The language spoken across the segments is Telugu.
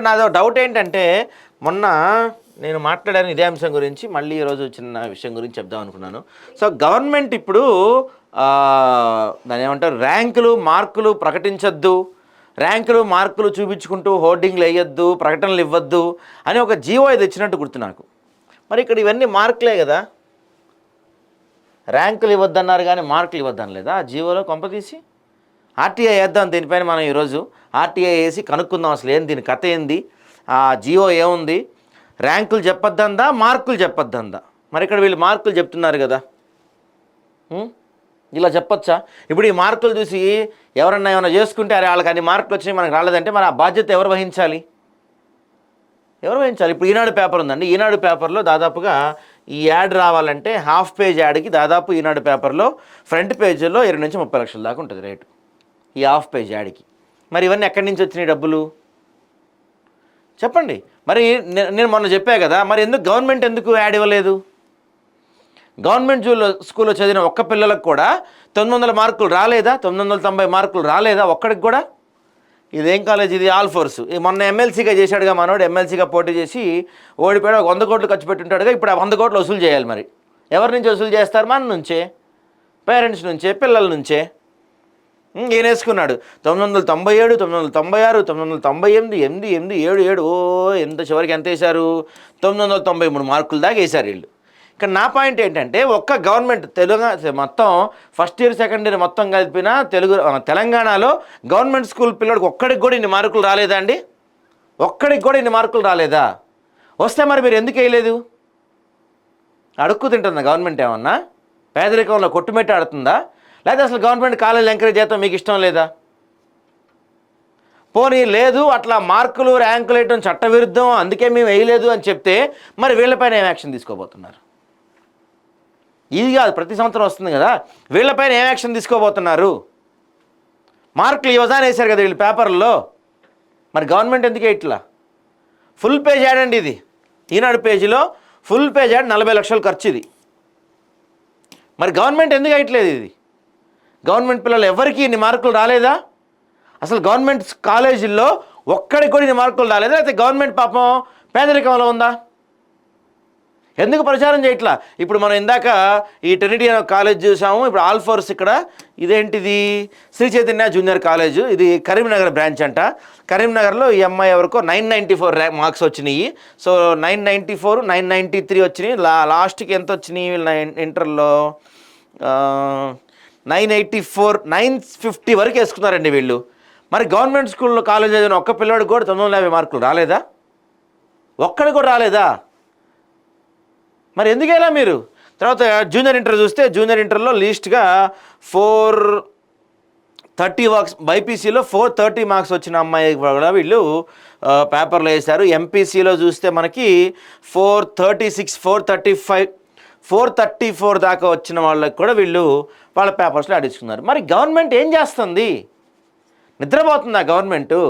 నాదో డౌట్ ఏంటంటే మొన్న నేను మాట్లాడాను ఇదే అంశం గురించి మళ్ళీ ఈరోజు చిన్న విషయం గురించి చెప్దాం అనుకున్నాను. సో గవర్నమెంట్ ఇప్పుడు దాని ఏమంటారు ర్యాంకులు మార్కులు ప్రకటించొద్దు. ర్యాంకులు మార్కులు చూపించుకుంటూ హోర్డింగ్లు వేయొద్దు ప్రకటనలు ఇవ్వద్దు అని ఒక జీవో ఇది ఇచ్చినట్టు గుర్తు నాకు. మరి ఇక్కడ ఇవన్నీ మార్కులే కదా. ర్యాంకులు ఇవ్వద్దన్నారు కానీ మార్కులు ఇవ్వద్దని లేదా ఆ జీవోలో కొంపతీసి ఆర్టీఐ వేద్దాం దీనిపైన మనం ఈరోజు ఆర్టీఐ వేసి కనుక్కుందాం అసలు ఏం దీని కథ ఏంది ఆ జియో ఏముంది ర్యాంకులు చెప్పొద్దందా మార్కులు చెప్పొద్దందా? మరి ఇక్కడ వీళ్ళు మార్కులు చెప్తున్నారు కదా. ఇలా చెప్పొచ్చా? ఇప్పుడు ఈ మార్కులు చూసి ఎవరన్నా ఏమైనా చేసుకుంటే అరే వాళ్ళకి అన్ని మార్కులు వచ్చినాయి మనకు రాలేదంటే మన ఆ బాధ్యత ఎవరు వహించాలి? ఎవరు వహించాలి? ఇప్పుడు ఈనాడు పేపర్ ఉందండి. ఈనాడు పేపర్లో దాదాపుగా ఈ యాడ్ రావాలంటే హాఫ్ పేజ్ యాడ్కి దాదాపు ఈనాడు పేపర్లో ఫ్రంట్ పేజీలో ఇరవై నుంచి ముప్పై లక్షల దాకా ఉంటుంది రేటు. ఈ హాఫ్ పేజ్ యాడ్కి. మరి ఇవన్నీ ఎక్కడి నుంచి వచ్చినాయి డబ్బులు? చెప్పండి. మరి నేను మొన్న చెప్పా కదా మరి ఎందుకు గవర్నమెంట్ ఎందుకు యాడ్ ఇవ్వలేదు? గవర్నమెంట్ జూలో స్కూల్లో చదివిన ఒక్క పిల్లలకు కూడా తొమ్మిది వందల మార్కులు రాలేదా? తొమ్మిది వందల తొంభై మార్కులు రాలేదా ఒక్కడికి కూడా? ఇదేం కాలేజ్ ఇది? ఆల్ ఫోర్స్. మొన్న ఎమ్మెల్సీగా చేశాడుగా మనోడు ఎమ్మెల్సీగా పోటీ చేసి ఓడిపోయాడు ఒక వంద కోట్లు ఖర్చు పెట్టుంటాడుగా ఇప్పుడు ఆ వంద కోట్లు వసూలు చేయాలి మరి. ఎవరి నుంచి వసూలు చేస్తారు? మన నుంచే. పేరెంట్స్ నుంచే పిల్లల నుంచే. ఈయన వేసుకున్నాడు. తొమ్మిది వందల తొంభై ఏడు తొమ్మిది వందల తొంభై ఆరు తొమ్మిది వందల తొంభై ఎనిమిది ఎనిమిది ఎనిమిది ఏడు ఏడు ఓ ఎంత చివరికి ఎంత వేశారు? తొమ్మిది వందల తొంభై మూడు మార్కులు దాకా వేశారు వీళ్ళు. ఇక్కడ నా పాయింట్ ఏంటంటే ఒక్క గవర్నమెంట్ తెలుగు మొత్తం ఫస్ట్ ఇయర్ సెకండ్ ఇయర్ మొత్తం కలిపిన తెలుగు తెలంగాణలో గవర్నమెంట్ స్కూల్ పిల్లడికి ఒక్కడికి కూడా ఇన్ని మార్కులు రాలేదా అండి? ఒక్కడికి కూడా ఇన్ని మార్కులు రాలేదా? వస్తే మరి మీరు ఎందుకు వేయలేదు? అడుక్కు తింటుందా గవర్నమెంట్ ఏమన్నా? పేదరికంలో కొట్టుమెట్టి ఆడుతుందా లేదా అసలు గవర్నమెంట్ కాలేజీలు ఎంకరేజ్ చేస్తాం మీకు ఇష్టం లేదా? పోనీ లేదు అట్లా మార్కులు ర్యాంకులు వేయడం చట్టవిరుద్ధం అందుకే మేము వేయలేదు అని చెప్తే మరి వీళ్ళపైన ఏం యాక్షన్ తీసుకోబోతున్నారు? ఇది కాదు ప్రతి సంవత్సరం వస్తుంది కదా. వీళ్ళపైన ఏం యాక్షన్ తీసుకోబోతున్నారు? మార్కులు యువజాన్ వేశారు కదా వీళ్ళు పేపర్లో. మరి గవర్నమెంట్ ఎందుకే ఇట్లా? ఫుల్ పేజ్ యాడ్ అండి ఇది. ఈనాడు పేజీలో ఫుల్ పేజ్ యాడ్ నలభై లక్షలు ఖర్చు ఇది. మరి గవర్నమెంట్ ఎందుకు వేయట్లేదు ఇది? గవర్నమెంట్ పిల్లలు ఎవరికి ఇన్ని మార్కులు రాలేదా? అసలు గవర్నమెంట్ కాలేజీల్లో ఒక్కడికి కూడా ఇన్ని మార్కులు రాలేదా? అయితే గవర్నమెంట్ పాపం పేదరికంలో ఉందా? ఎందుకు ప్రచారం చేయట్లా? ఇప్పుడు మనం ఇందాక ఈ ట్రినిటీ అనే కాలేజ్ చూసాము. ఇప్పుడు ఆల్ఫోర్స్ ఇక్కడ. ఇదేంటిది? Sri Chaitanya junior college. ఇది కరీంనగర్ బ్రాంచ్ అంట. కరీంనగర్లో ఈ అమ్మాయి ఎవరికో నైన్ నైంటీ ఫోర్ మార్క్స్ వచ్చినాయి. So nine ninety four nine ninety three వచ్చినాయి. లా లాస్ట్కి ఎంత వచ్చినాయి వీళ్ళ ఇంటర్లో? Nine eighty four nine fifty వరకు వేసుకున్నారండి వీళ్ళు. మరి గవర్నమెంట్ స్కూల్లో కాలేజ్ చదివిన ఒక్క పిల్లవాడికి కూడా తొమ్మిది వందల యాభై మార్కులు రాలేదా? ఒక్కడికి కూడా రాలేదా? మరి ఎందుకేలా మీరు? తర్వాత జూనియర్ ఇంటర్ చూస్తే జూనియర్ ఇంటర్లో లీస్ట్గా ఫోర్ థర్టీ మార్క్స్ బైపీసీలో ఫోర్ థర్టీ మార్క్స్ వచ్చిన అమ్మాయి కూడా వీళ్ళు పేపర్లో వేశారు. ఎంపీసీలో చూస్తే మనకి four thirty six four thirty five four thirty four దాకా వచ్చిన వాళ్ళకి కూడా వీళ్ళు వాళ్ళ పేపర్స్లో ఆడించుకున్నారు. మరి గవర్నమెంట్ ఏం చేస్తుంది? నిద్రపోతుందా గవర్నమెంటు?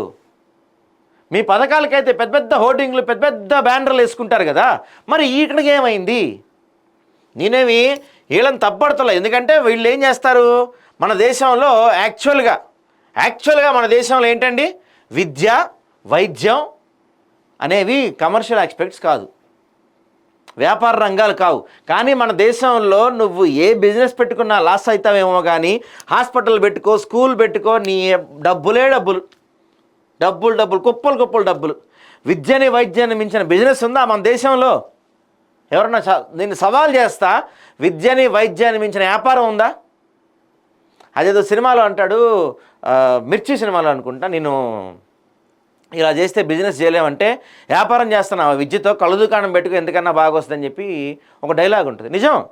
మీ పథకాలకైతే పెద్ద పెద్ద హోర్డింగ్లు పెద్ద పెద్ద బ్యానర్లు వేసుకుంటారు కదా. మరి ఇక్కడికి ఏమైంది? నేనేమి వీళ్ళని తప్పడతలే ఎందుకంటే వీళ్ళు ఏం చేస్తారు? మన దేశంలో యాక్చువల్గా యాక్చువల్గా మన దేశంలో ఏంటండి? విద్య వైద్యం అనేవి కమర్షియల్ ఆస్పెక్ట్స్ కాదు. వ్యాపార రంగాలు కావు. కానీ మన దేశంలో నువ్వు ఏ బిజినెస్ పెట్టుకున్నా లాస్ అవుతావేమో కానీ హాస్పిటల్ పెట్టుకో స్కూల్ పెట్టుకో నీ డబ్బులే డబ్బులు. డబ్బులు డబ్బులు కుప్పలు కుప్పలు డబ్బులు. విద్యని వైద్యాన్ని మించిన బిజినెస్ ఉందా మన దేశంలో? ఎవరన్నా స- దీన్ని సవాల్ చేస్తా విద్యని వైద్యాన్ని మించిన వ్యాపారం ఉందా? అదేదో సినిమాలో అంటాడు మిర్చి సినిమాలో అనుకుంటా నేను ఇలా చేస్తే బిజినెస్ చేయలేమంటే వ్యాపారం చేస్తున్నావు విద్యతో కళ్ళు దుకాణం పెట్టుకు ఎందుకన్నా బాగా వస్తుందని చెప్పి ఒక డైలాగ్ ఉంటుంది. నిజం?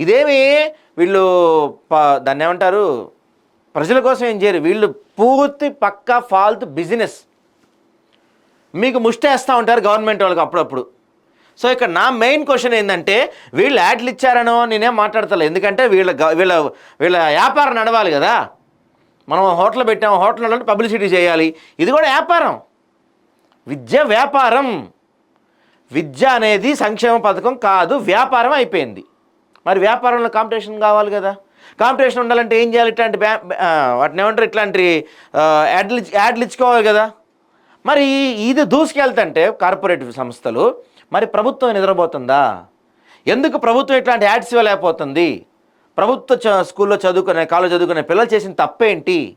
ఇదేమి వీళ్ళు ప- దాన్ని ఏమంటారు? ప్రజల కోసం ఏం చేయరు. వీళ్ళు పూర్తి పక్కా ఫాల్త్ బిజినెస్. మీకు ముష్టేస్తూ ఉంటారు గవర్నమెంట్ వాళ్ళకి అప్పుడప్పుడు. సో ఇక్కడ నా మెయిన్ క్వశ్చన్ ఏంటంటే వీళ్ళు యాడ్లు ఇచ్చారనో నేనేం మాట్లాడతలే. ఎందుకంటే వీళ్ళ వీళ్ళ వీళ్ళ వ్యాపారం నడవాలి కదా. మనం హోటల్ పెట్టాము హోటల్ అంటే పబ్లిసిటీ చేయాలి. ఇది కూడా వ్యాపారం. విద్య వ్యాపారం. విద్య అనేది సంక్షేమ పథకం కాదు వ్యాపారం అయిపోయింది. మరి వ్యాపారంలో కాంపిటీషన్ కావాలి కదా. కాంపిటీషన్ ఉండాలంటే ఏం చేయాలి? ఇట్లాంటి బ్యా వాటిని ఏమంటారు? ఇట్లాంటి యాడ్లు ఇచ్చి- యాడ్లు ఇచ్చుకోవాలి కదా. మరి ఇది దూసుకెళ్తుంటే కార్పొరేట్ సంస్థలు మరి ప్రభుత్వం నిద్రపోతుందా? ఎందుకు ప్రభుత్వం ఇట్లాంటి యాడ్స్ ఇవ్వలేకపోతుంది? ప్రభుత్వ చ- స్కూల్లో చదువుకునే కాలేజ్ చదువుకునే పిల్లలు చేసిన తప్పేంటి?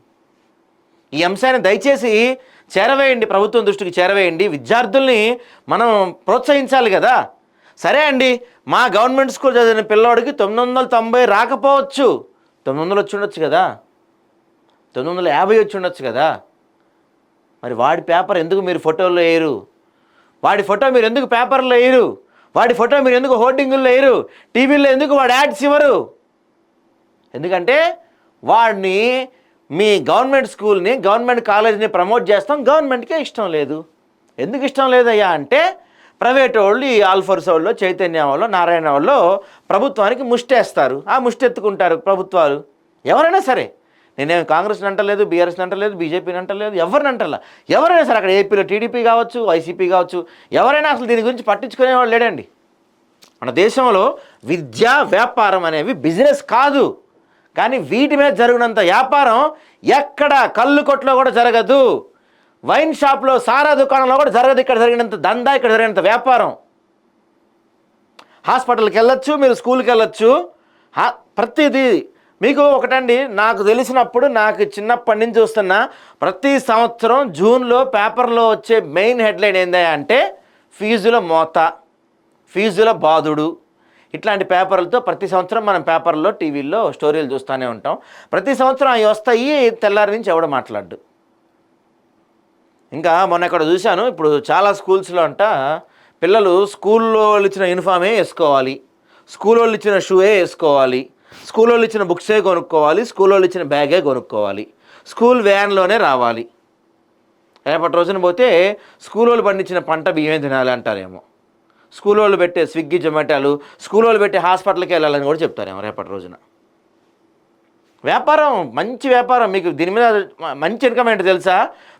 ఈ అంశాన్ని దయచేసి చేరవేయండి ప్రభుత్వం దృష్టికి చేరవేయండి. విద్యార్థుల్ని మనం ప్రోత్సహించాలి కదా. సరే అండి మా గవర్నమెంట్ స్కూల్ చదివిన పిల్లోడికి తొమ్మిది వందల తొంభై రాకపోవచ్చు. తొమ్మిది వందలు వచ్చి ఉండొచ్చు కదా. తొమ్మిది వందల యాభై వచ్చి ఉండొచ్చు కదా. మరి వాడి పేపర్ ఎందుకు మీరు ఫోటోల్లో వేయరు? వాడి ఫోటో మీరు ఎందుకు పేపర్లో వేయరు? వాడి ఫోటో మీరు ఎందుకు హోర్డింగుల్లో వేయరు? టీవీలో ఎందుకు వాడు యాడ్స్ ఇవ్వరు? ఎందుకంటే వాడిని మీ గవర్నమెంట్ స్కూల్ని గవర్నమెంట్ కాలేజీని ప్రమోట్ చేస్తాం. గవర్నమెంట్కే ఇష్టం లేదు. ఎందుకు ఇష్టం లేదయ్యా అంటే ప్రైవేట్ వాళ్ళు ఈ ఆల్ఫర్స్ వాళ్ళు చైతన్య వాళ్ళు నారాయణ వాళ్ళు ప్రభుత్వానికి ముష్టేస్తారు. ఆ ముష్టెత్తుకుంటారు ప్రభుత్వాలు. ఎవరైనా సరే. నేనేం కాంగ్రెస్ అంటలేదు బీఆర్ఎస్ని అంటలేదు బీజేపీని అంటలేదు ఎవరిని అంటలా. ఎవరైనా సరే అక్కడ ఏపీలో టీడీపీ కావచ్చు వైసీపీ కావచ్చు ఎవరైనా అసలు దీని గురించి పట్టించుకునేవాళ్ళు లేడండి. మన దేశంలో విద్య వ్యాపారం అనేవి బిజినెస్ కాదు. కానీ వీటి మీద జరిగినంత వ్యాపారం ఎక్కడ కళ్ళు కొట్లో కూడా జరగదు. వైన్ షాప్లో సారా దుకాణంలో కూడా జరగదు. ఇక్కడ జరిగినంత దందా ఇక్కడ జరిగినంత వ్యాపారం. హాస్పిటల్కి వెళ్ళొచ్చు మీరు స్కూల్కి వెళ్ళొచ్చు. హా ప్రతిదీ మీకు ఒకటండి నాకు తెలిసినప్పుడు నాకు చిన్నప్పటి నుంచి చూస్తున్నా ప్రతి సంవత్సరం జూన్లో పేపర్లో వచ్చే మెయిన్ హెడ్లైన్ ఏందా అంటే ఫీజుల మోత ఫీజుల బాధుడు ఇట్లాంటి పేపర్లతో ప్రతి సంవత్సరం మనం పేపర్లో టీవీల్లో స్టోరీలు చూస్తూనే ఉంటాం. ప్రతి సంవత్సరం అవి వస్తాయి తెల్లారి నుంచి ఎవడ మాట్లాడు ఇంకా మొన్న ఇక్కడ చూశాను ఇప్పుడు చాలా స్కూల్స్లో అంట పిల్లలు స్కూల్లో వాళ్ళు ఇచ్చిన యూనిఫామే వేసుకోవాలి. స్కూల్ వాళ్ళు ఇచ్చిన షూయే వేసుకోవాలి. స్కూల్ వాళ్ళు ఇచ్చిన బుక్సే కొనుక్కోవాలి స్కూల్ వాళ్ళు ఇచ్చిన బ్యాగే కొనుక్కోవాలి. స్కూల్ వ్యాన్లోనే రావాలి. రేపటి రోజున పోతే స్కూల్ వాళ్ళు పండించిన పంట బియ్యమే తినాలి అంటారేమో. స్కూల్ వాళ్ళు పెట్టే స్విగ్గీ జొమాటోలు స్కూల్ వాళ్ళు పెట్టే హాస్పిటల్కి వెళ్ళాలని కూడా చెప్తారేమో రేపటి రోజున. వ్యాపారం మంచి వ్యాపారం. మీకు దీని మీద మంచి ఇన్కమ్ ఏంటో తెలుసా?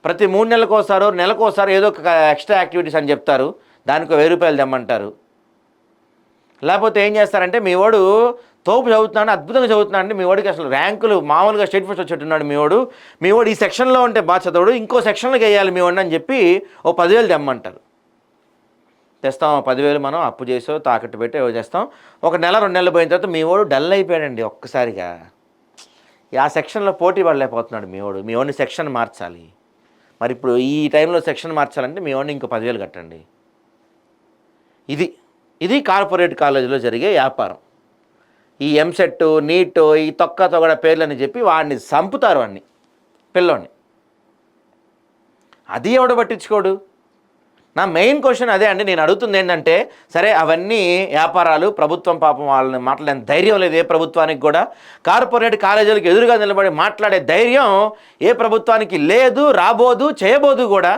ప్రతి మూడు నెలలకు ఒకసారో నెలకు ఒకసారి ఏదో ఒక ఎక్స్ట్రా యాక్టివిటీస్ అని చెప్తారు. దానికి వెయ్యి రూపాయలు తెమ్మంటారు. లేకపోతే ఏం చేస్తారంటే మీ వాడు తోపు చదువుతున్నాడు అద్భుతంగా చదువుతున్నాడు అంటే మీ వాడికి అసలు ర్యాంకులు మామూలుగా స్టేట్ ఫస్ట్ వచ్చేట్టున్నాడు మీ వాడు. మీ వాడు ఈ సెక్షన్లో ఉంటే బాగా చదవడు ఇంకో సెక్షన్లోకి వేయాలి మీ వాడిని అని చెప్పి ఓ పదివేలు తెమ్మంటారు. తెస్తాం పదివేలు మనం అప్పు చేసో తాకట్టు పెట్టి ఏవో చేస్తాం. ఒక నెల రెండు నెలలు పోయిన తర్వాత మీ వాడు డల్ అయిపోయాడండి ఒక్కసారిగా. ఆ సెక్షన్లో పోటీ పడలేకపోతున్నాడు మీ వాడు మీ వాడిని సెక్షన్ మార్చాలి. మరి ఇప్పుడు ఈ టైంలో సెక్షన్ మార్చాలంటే మీ వాడిని ఇంకో పదివేలు కట్టండి. ఇది ఇది కార్పొరేట్ కాలేజీలో జరిగే వ్యాపారం. ఈ ఎంసెట్ నీట్ ఈ తొక్క తొగడ పేర్లని చెప్పి వాడిని చంపుతారు వాడిని పిల్లోని అది ఎవడు పట్టించుకోడు? నా మెయిన్ క్వశ్చన్ అదే అండి. నేను అడుగుతుంది ఏంటంటే సరే అవన్నీ వ్యాపారాలు ప్రభుత్వం పాపం వాళ్ళని మాట్లాడే ధైర్యం లేదు ఏ ప్రభుత్వానికి కూడా. కార్పొరేట్ కాలేజీలకు ఎదురుగా నిలబడి మాట్లాడే ధైర్యం ఏ ప్రభుత్వానికి లేదు రాబోదు చేయబోదు కూడా.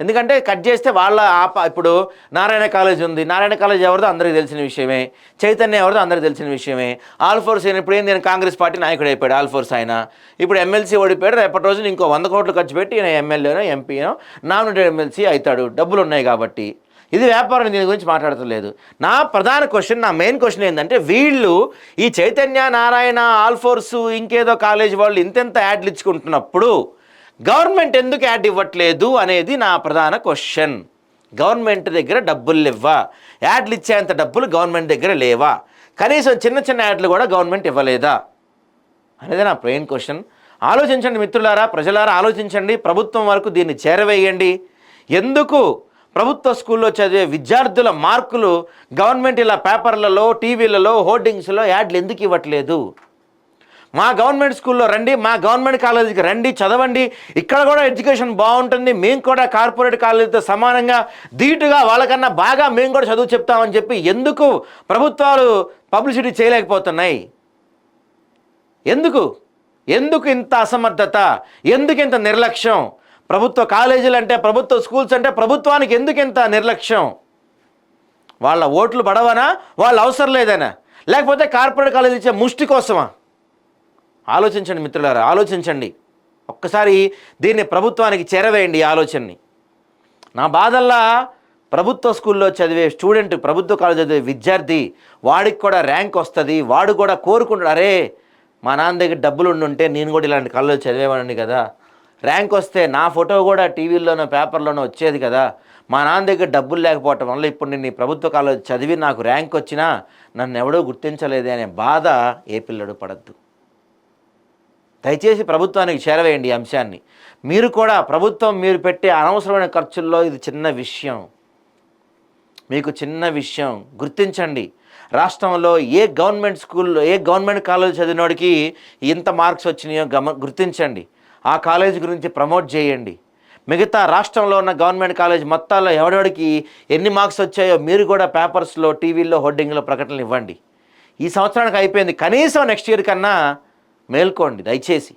ఎందుకంటే కట్ చేస్తే వాళ్ళ ఆప ఇప్పుడు నారాయణ కాలేజ్ ఉంది. నారాయణ కాలేజ్ ఎవరిదో అందరికీ తెలిసిన విషయమే. చైతన్య ఎవరిదో అందరికీ తెలిసిన విషయమే. ఆల్ఫోర్స్ అయిన ఇప్పుడు ఏంది నేను కాంగ్రెస్ పార్టీ నాయకుడు అయిపోయాడు ఆల్ఫోర్స్ ఆయన. ఇప్పుడు ఎమ్మెల్సీ ఓడిపోయాడు రేపటి రోజున ఇంకో వంద కోట్లు ఖర్చు పెట్టి ఈయన ఎమ్మెల్యేనో ఎంపీనో నామినేటెడ్ ఎమ్మెల్సీ అవుతాడు. డబ్బులు ఉన్నాయి కాబట్టి. ఇది వ్యాపారం దీని గురించి మాట్లాడతలేదు నా ప్రధాన క్వశ్చన్ నా మెయిన్ క్వశ్చన్ ఏంటంటే వీళ్ళు ఈ చైతన్య నారాయణ ఆల్ఫోర్స్ ఇంకేదో కాలేజ్ వాళ్ళు ఇంతెంత యాడ్లు ఇచ్చుకుంటున్నప్పుడు గవర్నమెంట్ ఎందుకు యాడ్ ఇవ్వట్లేదు అనేది నా ప్రధాన క్వశ్చన్ గవర్నమెంట్ దగ్గర డబ్బులు లేవా యాడ్లు ఇచ్చేంత డబ్బులు గవర్నమెంట్ దగ్గర లేవా? కనీసం చిన్న చిన్న యాడ్లు కూడా గవర్నమెంట్ ఇవ్వలేదా? అనేది నా మెయిన్ క్వశ్చన్ ఆలోచించండి మిత్రులారా ప్రజలారా ఆలోచించండి. ప్రభుత్వం వరకు దీన్ని చేరవేయండి. ఎందుకు? ప్రభుత్వ స్కూల్లో చదివే విద్యార్థుల మార్కులు గవర్నమెంట్ ఇలా పేపర్లలో టీవీలలో హోర్డింగ్స్లో యాడ్లు ఎందుకు ఇవ్వట్లేదు? మా గవర్నమెంట్ స్కూల్లో రండి మా గవర్నమెంట్ కాలేజీకి రండి చదవండి. ఇక్కడ కూడా ఎడ్యుకేషన్ బాగుంటుంది మేము కూడా కార్పొరేట్ కాలేజీతో సమానంగా ధీటుగా వాళ్ళకన్నా బాగా మేము కూడా చదువు చెప్తామని చెప్పి ఎందుకు ప్రభుత్వాలు పబ్లిసిటీ చేయలేకపోతున్నాయి? ఎందుకు? ఎందుకు ఇంత అసమర్థత? ఎందుకు ఇంత నిర్లక్ష్యం? ప్రభుత్వ కాలేజీలు అంటే ప్రభుత్వ స్కూల్స్ అంటే ప్రభుత్వానికి ఎందుకు ఇంత నిర్లక్ష్యం? వాళ్ళ ఓట్లు పడవనా? వాళ్ళ అవసరం లేదనా? లేకపోతే కార్పొరేట్ కాలేజీ ఇచ్చే ముష్టి కోసమా? ఆలోచించండి మిత్రులారా ఆలోచించండి. ఒక్కసారి దీన్ని ప్రభుత్వానికి చేరవేయండి ఈ ఆలోచనని. నా బాధల్లా ప్రభుత్వ స్కూల్లో చదివే స్టూడెంట్ ప్రభుత్వ కాలేజ్ చదివే విద్యార్థి వాడికి కూడా ర్యాంక్ వస్తుంది వాడు కూడా కోరుకుంటాడు అరే మా నాన్న దగ్గర డబ్బులు ఉండుంటే నేను కూడా ఇలాంటి కాలేజ్ చదివేవాడిని కదా. ర్యాంక్ వస్తే నా ఫోటో కూడా టీవీల్లోనో పేపర్లోనో వచ్చేది కదా. మా నాన్న దగ్గర డబ్బులు లేకపోవటం వల్ల ఇప్పుడు నేను ప్రభుత్వ కాలేజ్ చదివి నాకు ర్యాంక్ వచ్చినా నన్ను ఎవడో గుర్తించలేదే అనే బాధ ఏ పిల్లడు పడద్దు. దయచేసి ప్రభుత్వానికి చేరవేయండి ఈ అంశాన్ని. మీరు కూడా ప్రభుత్వం మీరు పెట్టే అనవసరమైన ఖర్చుల్లో ఇది చిన్న విషయం. మీకు చిన్న విషయం. గుర్తించండి. రాష్ట్రంలో ఏ గవర్నమెంట్ స్కూల్లో ఏ గవర్నమెంట్ కాలేజ్ చదివినోడికి ఇంత మార్క్స్ వచ్చినాయో గమ గుర్తించండి. ఆ కాలేజ్ గురించి ప్రమోట్ చేయండి. మిగతా రాష్ట్రంలో ఉన్న గవర్నమెంట్ కాలేజ్ మొత్తాల్లో ఎవడెవడికి ఎన్ని మార్క్స్ వచ్చాయో మీరు కూడా పేపర్స్లో టీవీల్లో హోర్డింగ్లో ప్రకటనలు ఇవ్వండి. ఈ సంవత్సరానికి అయిపోయింది. కనీసం నెక్స్ట్ ఇయర్ కన్నా మేల్కోండి దయచేసి.